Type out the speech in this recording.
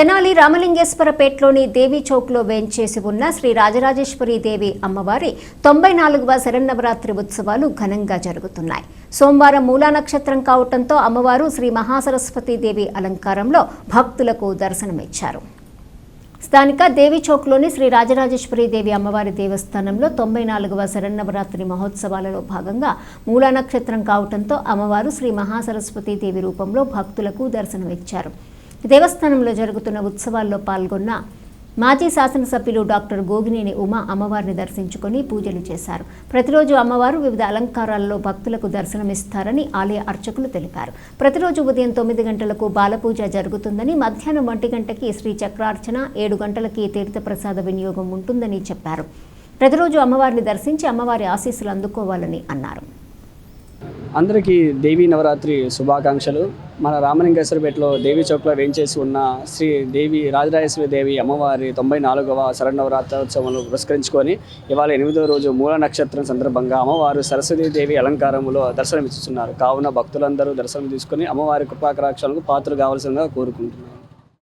తెనాలి రామలింగేశ్వరపేటలోని దేవి చౌక్లో వేంచేసి ఉన్న శ్రీ రాజరాజేశ్వరి దేవి అమ్మవారి తొంభై నాలుగవ శరన్నవరాత్రి ఉత్సవాలు ఘనంగా జరుగుతున్నాయి. సోమవారం మూలా నక్షత్రం కావటంతో అమ్మవారు శ్రీ మహాసరస్వతి దేవి అలంకారంలో భక్తులకు దర్శనమిచ్చారు. స్థానిక దేవి చౌక్లోని శ్రీ రాజరాజేశ్వరి దేవి అమ్మవారి దేవస్థానంలో తొంభై నాలుగవ శరన్నవరాత్రి మహోత్సవాలలో భాగంగా మూలా నక్షత్రం కావటంతో అమ్మవారు శ్రీ మహాసరస్వతి దేవి రూపంలో భక్తులకు దర్శనమిచ్చారు. దేవస్థానంలో జరుగుతున్న ఉత్సవాల్లో పాల్గొన్న మాజీ శాసనసభ్యులు డాక్టర్ గోగినేని ఉమా అమ్మవారిని దర్శించుకొని పూజలు చేశారు. ప్రతిరోజు అమ్మవారు వివిధ అలంకారాల్లో భక్తులకు దర్శనమిస్తారని ఆలయ అర్చకులు తెలిపారు. ప్రతిరోజు ఉదయం తొమ్మిది గంటలకు బాలపూజ జరుగుతుందని మధ్యాహ్నం ఒంటి గంటకి శ్రీ చక్రార్చన ఏడు గంటలకి తీర్థప్రసాద వినియోగం ఉంటుందని చెప్పారు. ప్రతిరోజు అమ్మవారిని దర్శించి అమ్మవారి ఆశీస్సులు అందుకోవాలని అన్నారు. అందరికీ దేవీ నవరాత్రి శుభాకాంక్షలు. మన రామలింగేశ్వరపేటలో దేవీ చౌక్లో వేయించేసి ఉన్న శ్రీ దేవి రాజరాజేశ్వరి దేవి అమ్మవారి తొంభై నాలుగవ శరణవరాత్రోత్సవంలో పురస్కరించుకొని ఇవాళ ఎనిమిదవ రోజు మూల నక్షత్రం సందర్భంగా అమ్మవారు సరస్వతీదేవి దేవి దర్శనమిస్తున్నారు కావున భక్తులందరూ దర్శనం తీసుకొని అమ్మవారి కృపాకరాక్షలకు పాత్రలు కావాల్సిందిగా కోరుకుంటున్నారు